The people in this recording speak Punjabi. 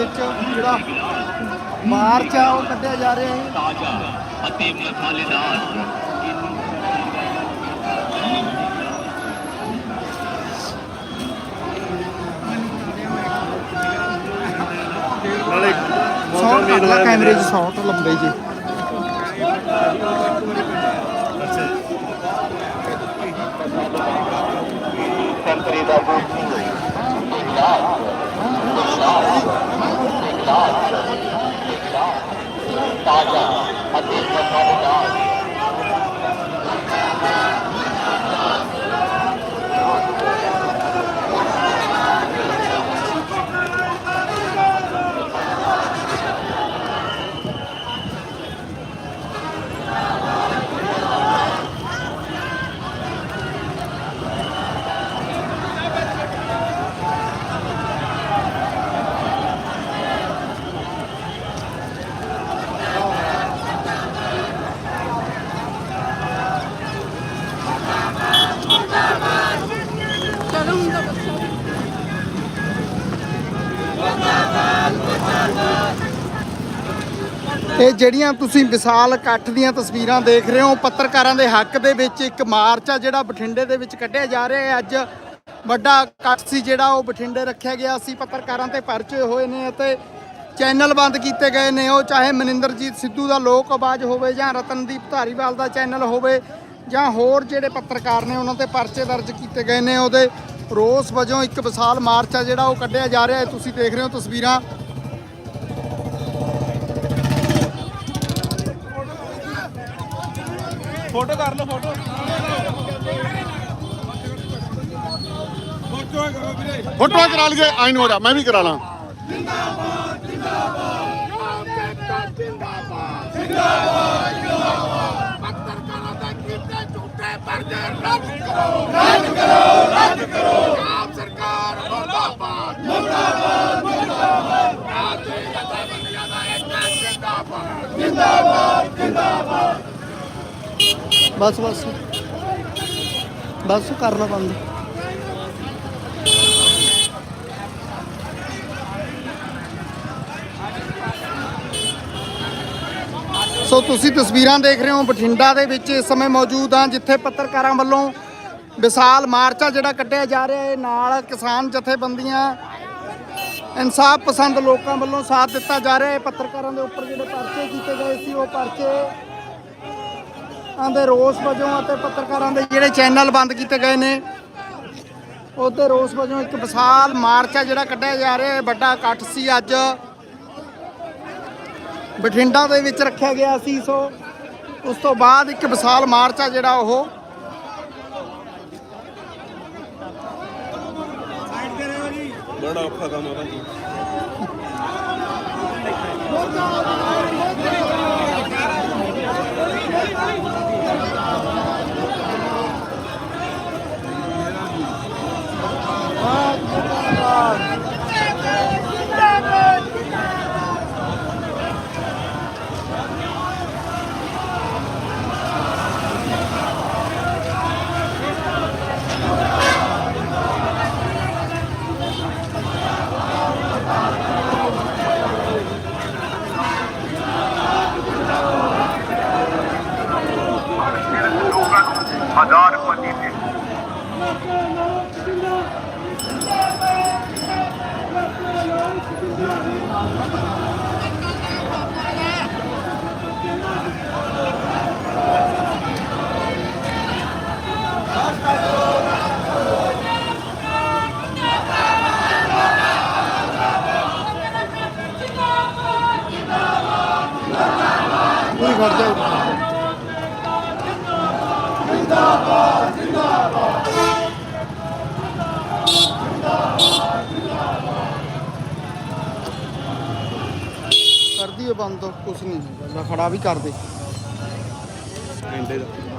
ਵਿੱਚ ਜਿਹੜਾ ਮਾਰਚ ਆ ਉਹ ਕੱਢਿਆ ਜਾ ਰਿਹਾ ਹੈ। ਤਾਜ਼ਾ ਅਤੇ ਮਸਾਲੇਦਾਰ। ਨਾਲੇ ਸ਼ਾਟ ਕੱਢ ਲਾ ਕੈਮਰੇ 'ਚ ਸ਼ਾਟ ਲੰਬੇ ਜੀ। ਸੰਤਰੀ ਦਾ ਬੂਟ ਤਾਜ਼ਾ ਇਹ ਜਿਹੜੀਆਂ ਤੁਸੀਂ ਵਿਸ਼ਾਲ ਇਕੱਠ ਦੀਆਂ ਤਸਵੀਰਾਂ ਦੇਖ ਰਹੇ ਹੋ, ਪੱਤਰਕਾਰਾਂ ਦੇ ਹੱਕ ਦੇ ਵਿੱਚ ਇੱਕ ਮਾਰਚ ਆ ਜਿਹੜਾ ਬਠਿੰਡੇ ਦੇ ਵਿੱਚ ਕੱਢਿਆ ਜਾ ਰਿਹਾ ਹੈ। ਅੱਜ ਵੱਡਾ ਇਕੱਠ ਸੀ ਜਿਹੜਾ ਉਹ ਬਠਿੰਡੇ ਰੱਖਿਆ ਗਿਆ ਸੀ। ਪੱਤਰਕਾਰਾਂ ਤੇ ਪਰਚੇ ਹੋਏ ਨੇ ਅਤੇ ਚੈਨਲ ਬੰਦ ਕੀਤੇ ਗਏ ਨੇ ਉਹ, ਚਾਹੇ ਮਨਿੰਦਰਜੀਤ ਸਿੱਧੂ ਦਾ ਲੋਕ ਆਵਾਜ਼ ਹੋਵੇ ਜਾਂ ਰਤਨਦੀਪ ਧਾਰੀਵਾਲ ਦਾ ਚੈਨਲ ਹੋਵੇ ਜਾਂ ਹੋਰ ਜਿਹੜੇ ਪੱਤਰਕਾਰ ਨੇ, ਉਹਨਾਂ ਤੇ ਪਰਚੇ ਦਰਜ ਕੀਤੇ ਗਏ ਨੇ। ਉਹਦੇ ਰੋਸ ਵਜੋਂ ਇੱਕ ਵਿਸ਼ਾਲ ਮਾਰਚ ਆ ਜਿਹੜਾ ਉਹ ਕੱਢਿਆ ਜਾ ਰਿਹਾ ਹੈ। ਤੁਸੀਂ ਦੇਖ ਰਹੇ ਹੋ ਤਸਵੀਰਾਂ। ਫੋਟੋ ਕਰ ਲਓ ਫੋਟੋ। ਫੋਟੋ ਕਰਾ ਲਈਏ ਆਇਨ ਹੋ ਰਿਹਾ ਮੈਂ ਵੀ ਕਰਾ ਲਾਂ। ਪੱਤਰਕਾਰਾਂ ਦਾ ਕੀਤੇ ਝੂਠੇ ਪਰਦੇ ਰੱਦ ਕਰੋ ਰੱਦ ਕਰੋ ਰੱਦ ਕਰੋ ਆਪ ਸਰਕਾਰ ਮੁਰਦਾਬਾਦ ਮੁਰਦਾਬਾਦ ਮੁਰਦਾਬਾਦ ਰਾਜੇ ਜਥੇਬੰਦੀਆਂ ਦਾ ਇੱਕ ਜਿੰਦਾਬਾਦ। ਬਸ ਬਸ। ਬਸ, ਕਰਨਾ ਬੰਦ ਸੋ ਤੁਸੀਂ ਤਸਵੀਰਾਂ ਦੇਖ ਰਹੇ ਹੋ ਬਠਿੰਡਾ ਦੇ ਵਿੱਚ ਇਸ ਸਮੇਂ ਮੌਜੂਦ ਹਾਂ, ਜਿੱਥੇ ਪੱਤਰਕਾਰਾਂ ਵੱਲੋਂ ਵਿਸ਼ਾਲ ਮਾਰਚਾ ਜਿਹੜਾ ਕੱਢਿਆ ਜਾ ਰਿਹਾ ਹੈ, ਨਾਲ ਕਿਸਾਨ ਜਥੇਬੰਦੀਆਂ, ਇਨਸਾਫ ਪਸੰਦ ਲੋਕਾਂ ਵੱਲੋਂ ਸਾਥ ਦਿੱਤਾ ਜਾ ਰਿਹਾ ਹੈ। ਪੱਤਰਕਾਰਾਂ ਦੇ ਉੱਪਰ ਜਿਹੜੇ ਪਰਚੇ ਕੀਤੇ ਗਏ ਸੀ, ਉਹ ਪਰਚੇ ਦੇ ਰੋਸ ਵਜੋਂ ਅਤੇ ਪੱਤਰਕਾਰਾਂ ਦੇ ਜਿਹੜੇ ਚੈਨਲ ਬੰਦ ਕੀਤੇ ਗਏ ਨੇ ਉਹਦੇ ਰੋਸ ਵਜੋਂ ਇੱਕ ਵਿਸ਼ਾਲ ਮਾਰਚ ਆ ਜਿਹੜਾ ਕੱਢਿਆ ਜਾ ਰਿਹਾ ਹੈ। ਵੱਡਾ ਇਕੱਠ ਸੀ ਅੱਜ। ਬਠਿੰਡਾ ਦੇ ਵਿੱਚ ਰੱਖਿਆ ਗਿਆ ਸੀ ਸੋ, ਉਸ ਤੋਂ ਬਾਅਦ ਇੱਕ ਵਿਸ਼ਾਲ ਮਾਰਚ ਆ ਜਿਹੜਾ ਉਹ। ਬੜਾ ਔਖਾ ਕੰਮ ਆ ਭਾਜੀ। ਪੂਰੀ ਖੜ ਜਾਓ ਬੰਦ ਕੁਛ ਨਹੀਂ ਹੁੰਦਾ। ਖੜਾ ਵੀ ਕਰਦੇ ਦਾ।